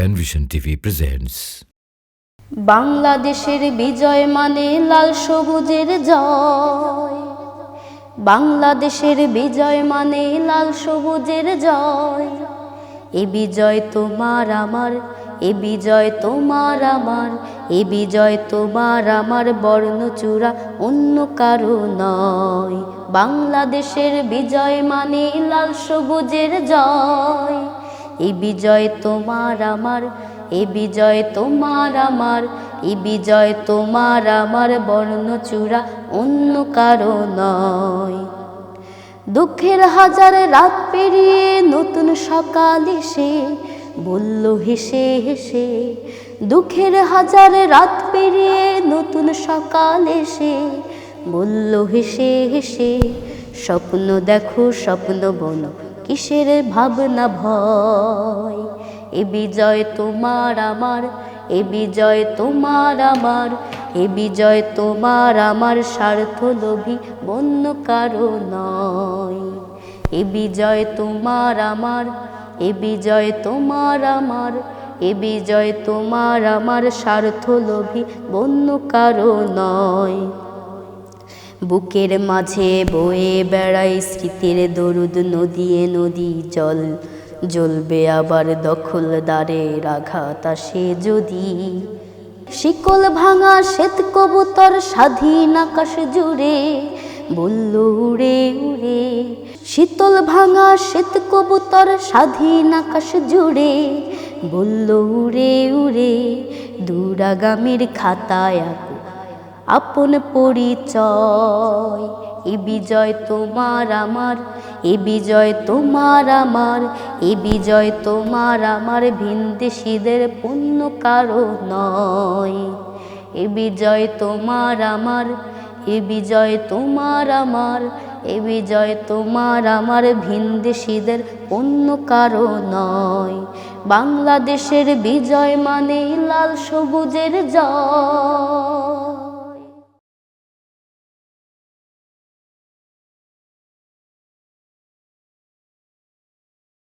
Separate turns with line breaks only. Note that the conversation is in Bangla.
Penvision TV presents
বাংলাদেশের বিজয় মানে লাল সবুজের জয়। বাংলাদেশের বিজয় মানে লাল সবুজের জয়। এ বিজয় তোমার আমার, এ বিজয় তোমার আমার, এ বিজয় তোমার আমার বর্ণচূড়া অন্য কারও নয়। বাংলাদেশের বিজয় মানে লাল সবুজের জয়। এই বিজয় তোমার আমার, এ বিজয় তোমার আমার, এ বিজয় তোমার আমার বর্ণচূড়া অন্য কারও নয়। দুঃখের হাজার রাত পেরিয়ে নতুন সকাল এসে, বলল, হেসে হেসে। দুঃখের হাজার রাত পেরিয়ে নতুন সকাল এসে, বলল, হেসে হেসে। স্বপ্ন দেখো, স্বপ্ন বলো। কিসের ভাবনা ভয়? এ বিজয় তোমার আমার, এ বিজয় তোমার আমার, এ বিজয় তোমার আমার স্বার্থ লোভী বন্য কারও নয়। এ বিজয় তোমার আমার, এ বিজয় তোমার আমার, এ বিজয় তোমার আমার স্বার্থ লোভী বন্য কারও নয়। বুকের মাঝে বয়ে বেড়াই স্মৃতির দরুদ, নদিয়ে নদী জল। জ্বলবে আবার দখলদারের আঘাত আসে যদি। শিকল ভাঙা শ্বেত কবুতর স্বাধীন আকাশ জুড়ে, বলল, উড়ে উড়ে। শীতল ভাঙা শ্বেত কবুতর স্বাধীন আকাশ জুড়ে, বলল, উড়ে উড়ে। দূরাগামীর খাতায় আপন পরিচয়। এ বিজয় তোমার আমার, এ বিজয় তোমার আমার, এ বিজয় তোমার আমার ভিনদেশিদের পুণ্য কারও নয়। এ বিজয় তোমার আমার, এ বিজয় তোমার আমার, এ বিজয় তোমার আমার ভিনদেশিদের অন্য কারও নয়। বাংলাদেশের বিজয় মানে লাল সবুজের জয়।